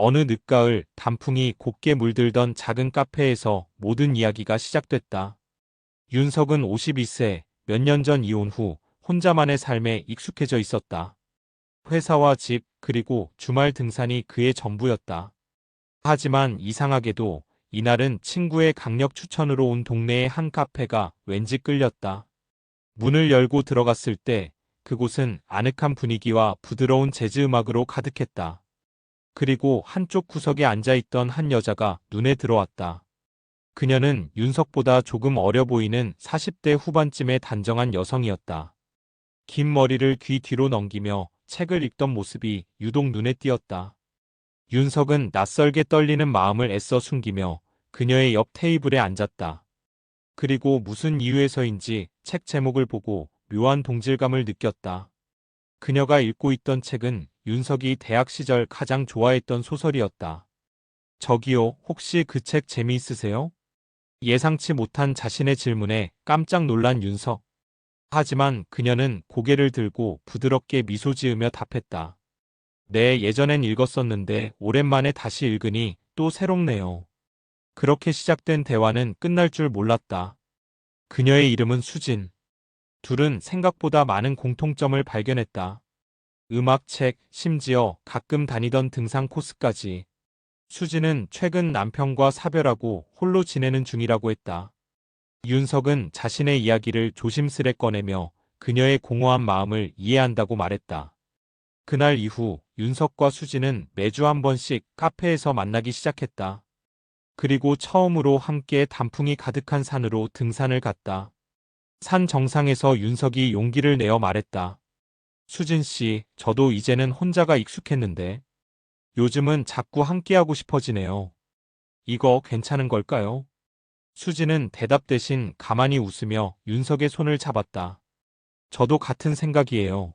어느 늦가을 단풍이 곱게 물들던 작은 카페에서 모든 이야기가 시작됐다. 윤석은 52세, 몇 년 전 이혼 후 혼자만의 삶에 익숙해져 있었다. 회사와 집, 그리고 주말 등산이 그의 전부였다. 하지만 이상하게도 이날은 친구의 강력 추천으로 온 동네의 한 카페가 왠지 끌렸다. 문을 열고 들어갔을 때 그곳은 아늑한 분위기와 부드러운 재즈 음악으로 가득했다. 그리고 한쪽 구석에 앉아있던 한 여자가 눈에 들어왔다. 그녀는 윤석보다 조금 어려 보이는 40대 후반쯤의 단정한 여성이었다. 긴 머리를 귀 뒤로 넘기며 책을 읽던 모습이 유독 눈에 띄었다. 윤석은 낯설게 떨리는 마음을 애써 숨기며 그녀의 옆 테이블에 앉았다. 그리고 무슨 이유에서인지 책 제목을 보고 묘한 동질감을 느꼈다. 그녀가 읽고 있던 책은 윤석이 대학 시절 가장 좋아했던 소설이었다. 저기요, 혹시 그 책 재미있으세요? 예상치 못한 자신의 질문에 깜짝 놀란 윤석. 하지만 그녀는 고개를 들고 부드럽게 미소 지으며 답했다. 네, 예전엔 읽었었는데 오랜만에 다시 읽으니 또 새롭네요. 그렇게 시작된 대화는 끝날 줄 몰랐다. 그녀의 이름은 수진. 둘은 생각보다 많은 공통점을 발견했다. 음악책, 심지어 가끔 다니던 등산 코스까지. 수진은 최근 남편과 사별하고 홀로 지내는 중이라고 했다. 윤석은 자신의 이야기를 조심스레 꺼내며 그녀의 공허한 마음을 이해한다고 말했다. 그날 이후 윤석과 수진은 매주 한 번씩 카페에서 만나기 시작했다. 그리고 처음으로 함께 단풍이 가득한 산으로 등산을 갔다. 산 정상에서 윤석이 용기를 내어 말했다. 수진 씨, 저도 이제는 혼자가 익숙했는데 요즘은 자꾸 함께하고 싶어지네요. 이거 괜찮은 걸까요? 수진은 대답 대신 가만히 웃으며 윤석의 손을 잡았다. 저도 같은 생각이에요.